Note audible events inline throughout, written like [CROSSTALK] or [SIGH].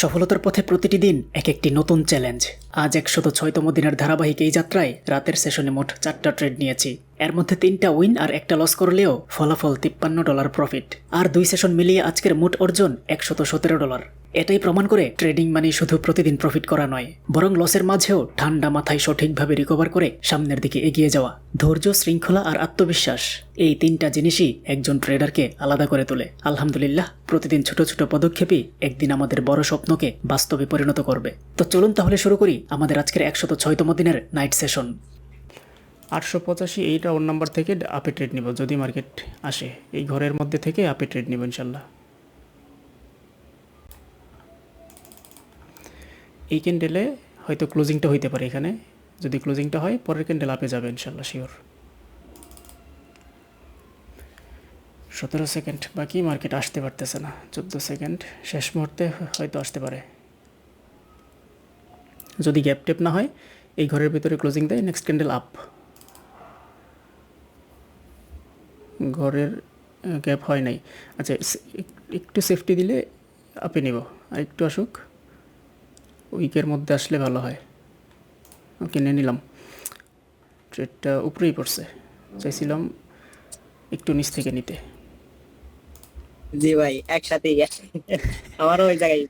সফলতার পথে প্রতিটি দিন এক একটি নতুন চ্যালেঞ্জ আজ একশত ছয়তম দিনের ধারাবাহিক এই যাত্রায় রাতের সেশনে মোট চারটা ট্রেড নিয়েছি। এর মধ্যে তিনটা উইন আর একটা লস করলেও ফলাফল তিপ্পান্ন ডলার প্রফিট আর দুই সেশন মিলিয়ে আজকের মোট অর্জন একশত সতেরো ডলার এটাই প্রমাণ করে ট্রেডিং মানে শুধু প্রতিদিন প্রফিট করা নয়, বরং লসের মাঝেও ঠান্ডা মাথায় সঠিকভাবে রিকভার করে সামনের দিকে এগিয়ে যাওয়া, ধৈর্য, শৃঙ্খলা আর আত্মবিশ্বাস, এই তিনটা জিনিসই একজন ট্রেডারকে আলাদা করে তোলে। আলহামদুলিল্লাহ, প্রতিদিন ছোট ছোট পদক্ষেপই একদিন আমাদের বড় স্বপ্নকে বাস্তবে পরিণত করবে। তো চলুন তাহলে শুরু করি আমাদের আজকের একশত ছয়তম দিনের নাইট সেশন আটশো পঁচাশি এইটা ওর নাম্বার থেকে আপে ট্রেড নিব, যদি মার্কেট আসে, এই ঘরের মধ্যে থেকে আপে ট্রেড নিব ইনশাল্লাহ। এই ক্যান্ডেলে হয়তো ক্লোজিংটা হইতে পারে এখানে। যদি ক্লোজিংটা হয়, পরের ক্যান্ডেল আপে যাবে ইনশাল্লাহ শিওর সতেরো সেকেন্ড বাকি মার্কেট আসতে পারতেছে না। চোদ্দ সেকেন্ড শেষ মুহূর্তে হয়তো আসতে পারে। যদি গ্যাপ টেপ না হয়, এই ঘরের ভিতরে ক্লোজিং দেয় নেক্সট ক্যান্ডেল আপ ঘরের গ্যাপ হয় নাই। আচ্ছা একটু সেফটি দিলে আপে নিব। আর একটু আসুক। উইকের মধ্যে আসলে ভালো হয়। ওকে নিয়ে নিলাম। ট্রেডটা উপরেই পড়ছে। চাইছিলাম একটু নিচ থেকে নিতে। জি ভাই একসাথেই। আমারও ওই জায়গায়।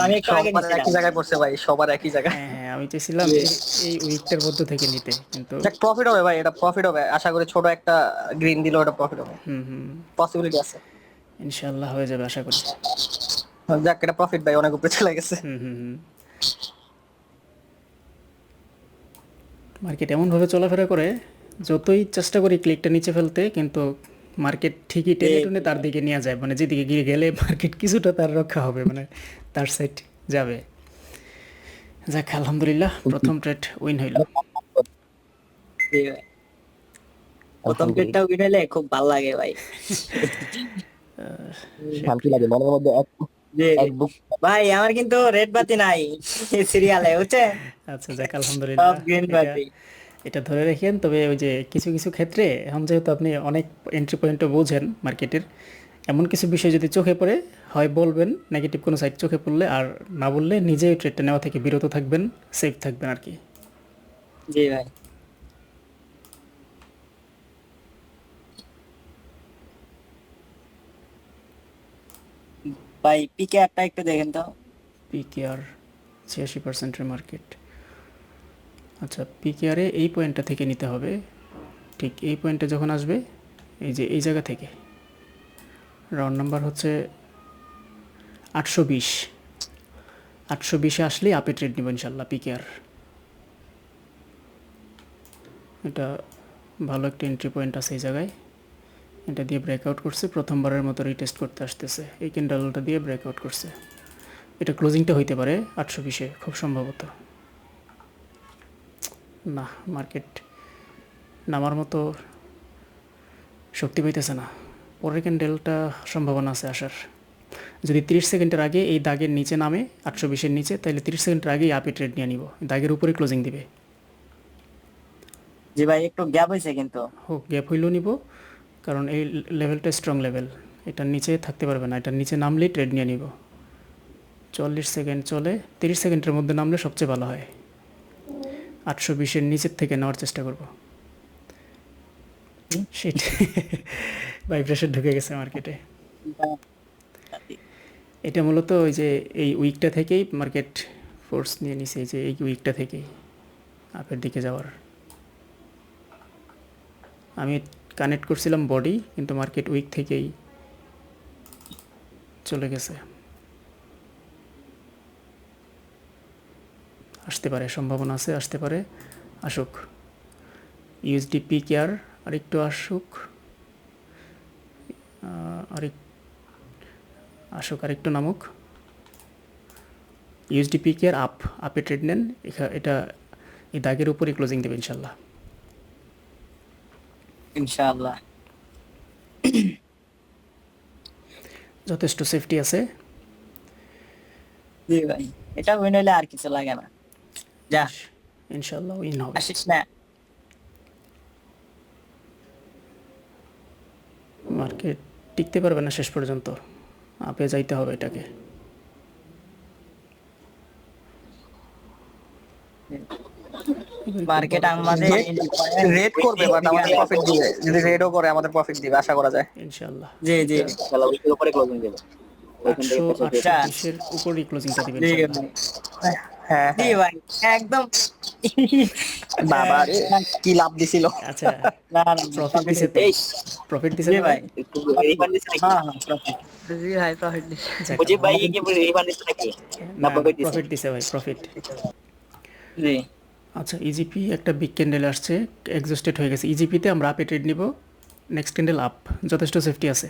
আমি একই জায়গায় পড়ছে ভাই সবার একই জায়গায়। হ্যাঁ হ্যাঁ আমি চাইছিলাম এই- এই উইকটার মধ্য থেকে নিতে কিন্তু যাক প্রফিট হবে ভাই এটা প্রফিট হবে। আশা করি ছোট একটা গ্রিন দিলেও এটা প্রফিট হবে। হুম হুম। পসিবিলিটি আছে। ইনশাল্লাহ হয়ে যাবে আশা করি। যাক এটা প্রফিট ভাই অনেক উপরে চলে গেছে। হুম হুম হুম। মার্কেট এমনভাবে চলাফেরা করে যতই চেষ্টা করি ক্লিকটা নিচে ফেলতে কিন্তু মার্কেট ঠিকই টেনে টুনে তার দিকে নিয়ে যায়। মানে যেদিকে গিয়ে গেলে মার্কেট কিছুটা তার রক্ষা হবে মানে তার সাইড যাবে। যাক আলহামদুলিল্লাহ প্রথম ট্রেড উইন হইল। প্রথম ট্রেডটা উইন হলে খুব ভালো লাগে ভাই। [LAUGHS] শান্তি লাগে মনের মধ্যে ভাই আমার কিন্তু রেড বাতি নাই সিরিয়ালে বুঝছেন? আচ্ছা যাক আলহামদুলিল্লাহ। সব গ্রিন এটা- বাতি। এটা ধরে রেখেন তবে ওই যে কিছু কিছু ক্ষেত্রে এখন যেহেতু আপনি অনেক এন্ট্রি পয়েন্টও বোঝেন মার্কেটের এমন কিছু বিষয় যদি চোখে পড়ে হয় বলবেন নেগেটিভ কোনো সাইড চোখে পড়লে আর না বললে নিজেই ট্রেডটা নেওয়া থেকে বিরত থাকবেন সেফ থাকবেন আর কি। জি ভাই। ভাই পিকে একটা একটু দেখেন তো। পিকেআর ছিয়াশি পার্সেন্টের মার্কেট আচ্ছা পিকেআরে এই পয়েন্টটা থেকে নিতে হবে। ঠিক এই পয়েন্টে যখন আসবে, এই যে এই জায়গা থেকে। রাউন্ড নাম্বার হচ্ছে আটশো বিশ। আটশো বিশে আসলেই আপে ট্রেড নেব ইনশাল্লাহ পিকেআর এটা ভালো একটা এন্ট্রি পয়েন্ট আছে এই জায়গায়। এটা দিয়ে ব্রেকআউট করছে প্রথমবারের মতো রিটেস্ট করতে আসতেছে। এই ক্যান্ডেলটা দিয়ে ব্রেকআউট করছে। এটা ক্লোজিংটা হইতে পারে আটশো বিশে খুব সম্ভবত। না মার্কেট নামার মতো শক্তি পাইতেছে না। পরের ক্যান্ডেলটা সম্ভাবনা আছে আসার। যদি তিরিশ সেকেন্ডের আগে এই দাগের নিচে নামে আটশো বিশের নিচে তাহলে তিরিশ সেকেন্ডের আগেই আপে ট্রেড নিয়ে নিব। দাগের উপরে ক্লোজিং দিবে। জি ভাই একটু গ্যাপ হয়েছে কিন্তু। হোক গ্যাপ হইলেও নিব। কারণ এই লেভেলটা স্ট্রং লেভেল এটার নিচে থাকতে পারবে না। এটার নিচে নামলেই ট্রেড নিয়ে নিব। চল্লিশ সেকেন্ড চলে তিরিশ সেকেন্ডের মধ্যে নামলে সবচেয়ে ভালো হয়। আটশো বিশের নিচের থেকে নেওয়ার চেষ্টা করব। সেটা ভাইব্রেশন ঢুকে গেছে মার্কেটে এটা মূলত ওই যে এই উইকটা থেকেই মার্কেট ফোর্স নিয়ে নিছে এই যে এই উইকটা থেকেই। আপের দিকে যাওয়ার। আমি কানেক্ট করছিলাম বডি কিন্তু মার্কেট উইক থেকেই চলে গেছে। আসতে পারে, সম্ভাবনা আছে, আসতে পারে। আসুক। ইউএসডি পি কেয়ার আরেকটু আসুক। আরেক, আসুক, আরেকটু নামুক। ইউএসডি পি কেয়ার আপ আপে ট্রেড নেন। এটা এই দাগের উপরে ক্লোজিং দেবে ইনশাল্লাহ। ইনশাআল্লাহ। যথেষ্ট সেফটি আছে। জি ভাই এটা উইন হইলে আর কিছু লাগে না। যা। ইনশাআল্লাহ উইন হবে। না। মার্কেট টিকতে পারবে না শেষ পর্যন্ত। আপে যাইতে হবে এটাকে। মার্কেট আমাদের রেড করবে বাট আমাদের প্রফিট দিবে। যদি রেডও করে আমাদের প্রফিট দিবে আশা করা যায়। ইনশাল্লাহ জি জি। উইকের উপরে ক্লোজিং দেবে। ক্লোজিংটা দিবেন হ্যাঁ জি ভাই। একদম। বাবা কি লাভ দিছিল। আচ্ছা। না প্রফিট দিছে প্রফিট দিছে। ভাই। রিফান্ড হ্যাঁ হ্যাঁ। জি ভাই প্রফিট দিছে। যাক, ভাই কি রিফান্ড দিচ্ছে নাকি? না প্রফিট দিচ্ছে প্রফিট দিছে ভাই প্রফিট জি। আচ্ছা ইজিপি একটা বিগ ক্যান্ডেল আসছে এক্সস্টেড হয়ে গেছে। ইজিপিতে আমরা আপে ট্রেড নিব নেক্সট ক্যান্ডেল আপ যথেষ্ট সেফটি আছে।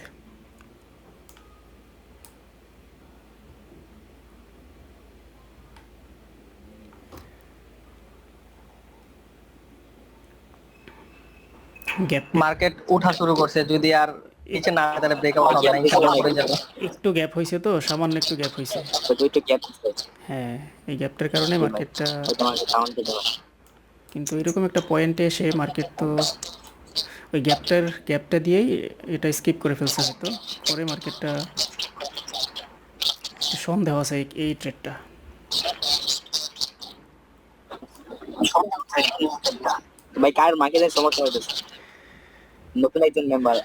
গ্যাপ মার্কেট উঠা শুরু করছে, যদি আর নিচে না তাহলে ব্রেকআউট হবে না ইনশাআল্লাহ উপরে যাবে। একটু গ্যাপ হয়েছে তো সামান্য একটু গ্যাপ হয়েছে। তো দুইটা গ্যাপ হ্যাঁ এই গ্যাপটার কারণে মার্কেটটা দেওয়া কিন্তু এরকম একটা পয়েন্টে এসে মার্কেট তো ওই গ্যাপটার গ্যাপটা দিয়েই এটা স্কিপ করে ফেলছে হয়তো। পরে মার্কেটটা সন্দেহ আছে এই- ট্রেডটা ভাই কার মার্কেটের সমস্যা হইতেছে? নতুন একজন মেম্বার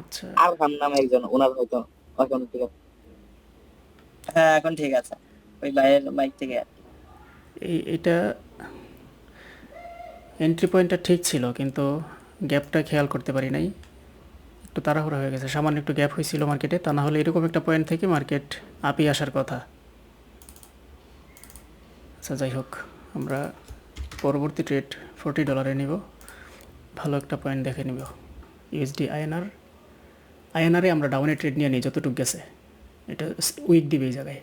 আচ্ছা। আর খান নামে একজন ওনার হয়তো এখন ঠিক আছে হ্যাঁ এখন ঠিক আছে। ওই ভাইয়ের বাইক থেকে। এই এটা এন্ট্রি পয়েন্টটা ঠিক ছিল কিন্তু গ্যাপটা খেয়াল করতে পারি নাই। একটু তাড়াহুড়া হয়ে গেছে। সামান্য একটু গ্যাপ হয়েছিল মার্কেটে তা না হলে এরকম একটা পয়েন্ট থেকে মার্কেট আপই আসার কথা। আচ্ছা যাই হোক আমরা পরবর্তী ট্রেড ফোরটি ডলারে নিব। ভালো একটা পয়েন্ট দেখে নিব। ইউএসডি আইএনআর আইএনআরে আমরা ডাউনে ট্রেড নিয়ে নিই যতটুকু গেছে। এটা উইক দিবে এই জায়গায়।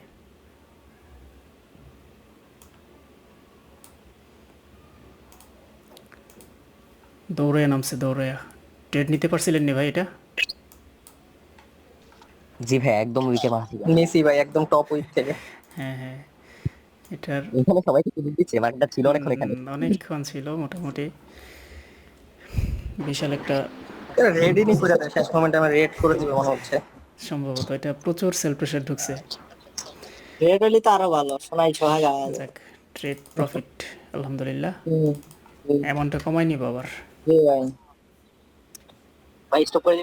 দৌড়ে নামছে দৌড়ে ট্রেড নিতে পারছিলেন নি ভাই এটা? জি ভাই একদম উইকে মারা ছিল মেসি ভাই একদম টপ উইক থেকে। হ্যাঁ হ্যাঁ। এটার এখানে সবাইকে কিনে দিচ্ছে মার্কেটটা ছিল অনেকক্ষণ এখানে। অনেকক্ষণ ছিল মোটামুটি। বিশাল একটা রেডি নি করে দেয়। শেষ মোমেন্টে আমার রেড করে দিবে মনে হচ্ছে। সম্ভবত এটা প্রচুর সেল প্রেশার ঢুকছে। রেড হলে তো আরও ভালো সোনাই সোহাগা যাক ট্রেড প্রফিট আলহামদুলিল্লাহ। অ্যামাউন্টটা কমাই নিব আবার। জি ভাই। ভাই স্টপ করে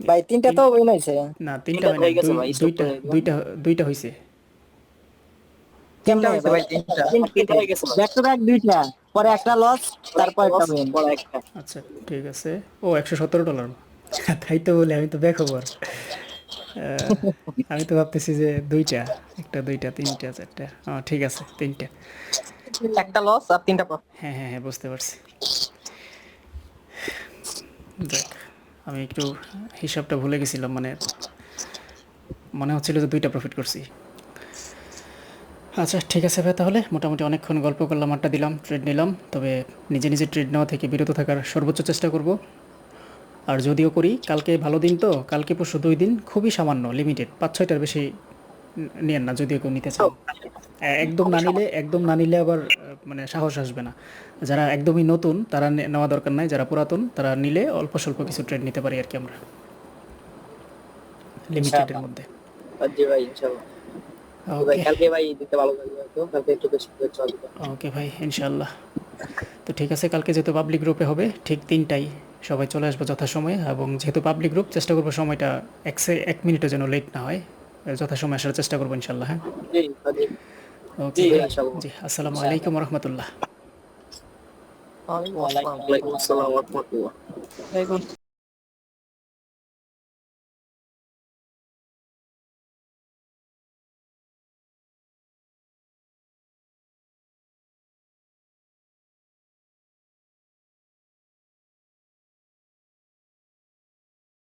ভাই তিনটা তো উইন হয়েছে না তিনটা stop দুইটা দুইটা দুইটা হয়েছে তিনটা হয়েছে ভাই? তিনটা। তিনটা হয়ে গেছে ব্যাক টু ব্যাক দুইটা। পরে একটা লস তারপর একটা উইন আচ্ছা ঠিক আছে। ও একশো সতেরো ডলার [LAUGHS] তাই তো বলে আমি তো বেখবর। আমি তো ভাবতেছি যে দুইটা একটা দুইটা তিনটা চারটা। ও ঠিক আছে তিনটা। একটা লস আর তিনটা। হ্যাঁ হ্যাঁ হ্যাঁ বুঝতে পারছি। দেখ আমি একটু হিসাবটা ভুলে গেছিলাম মানে মনে হচ্ছিল যে দুইটা প্রফিট করছি। আচ্ছা ঠিক আছে ভাই তাহলে মোটামুটি অনেকক্ষণ গল্প করলাম আড্ডা দিলাম ট্রেড নিলাম। তবে নিজে নিজে ট্রেড নেওয়া থেকে বিরত থাকার সর্বোচ্চ চেষ্টা করব। আর যদিও করি কালকে ভালো দিন তো কালকে পরশু দুই দিন খুবই সামান্য লিমিটেড পাঁচ ছয়টার বেশি নিয়েন না যদিও কেউ নিতে চান একদম না নিলে একদম না নিলে আবার মানে সাহস আসবে না। যারা একদমই নতুন তারা নেওয়া দরকার নাই যারা পুরাতন তারা নিলে অল্প স্বল্প কিছু ট্রেড নিতে পারি আর কি আমরা। লিমিটেডের মধ্যে। জি ভাই ইনশাআল্লাহ। কালকে ভাই দিতে ভালো কালকে একটু বেশি ওকে ভাই ইনশাল্লাহ তো ঠিক আছে কালকে যেহেতু পাবলিক গ্রুপে হবে ঠিক তিনটাই সবাই চলে আসব যথাসময়ে এবং যেহেতু পাবলিক গ্রুপ চেষ্টা করব সময়টা এক সে এক মিনিটের জন্য লেট না হয় যথাসময়ে আসার চেষ্টা করব ইনশাল্লাহ হ্যাঁ? ওকে জি, আসসালামু আলাইকুম রহমতুল্লাহ। ওয়ালাইকুম আসসালাম ওয়া রাহমাতুল্লাহ।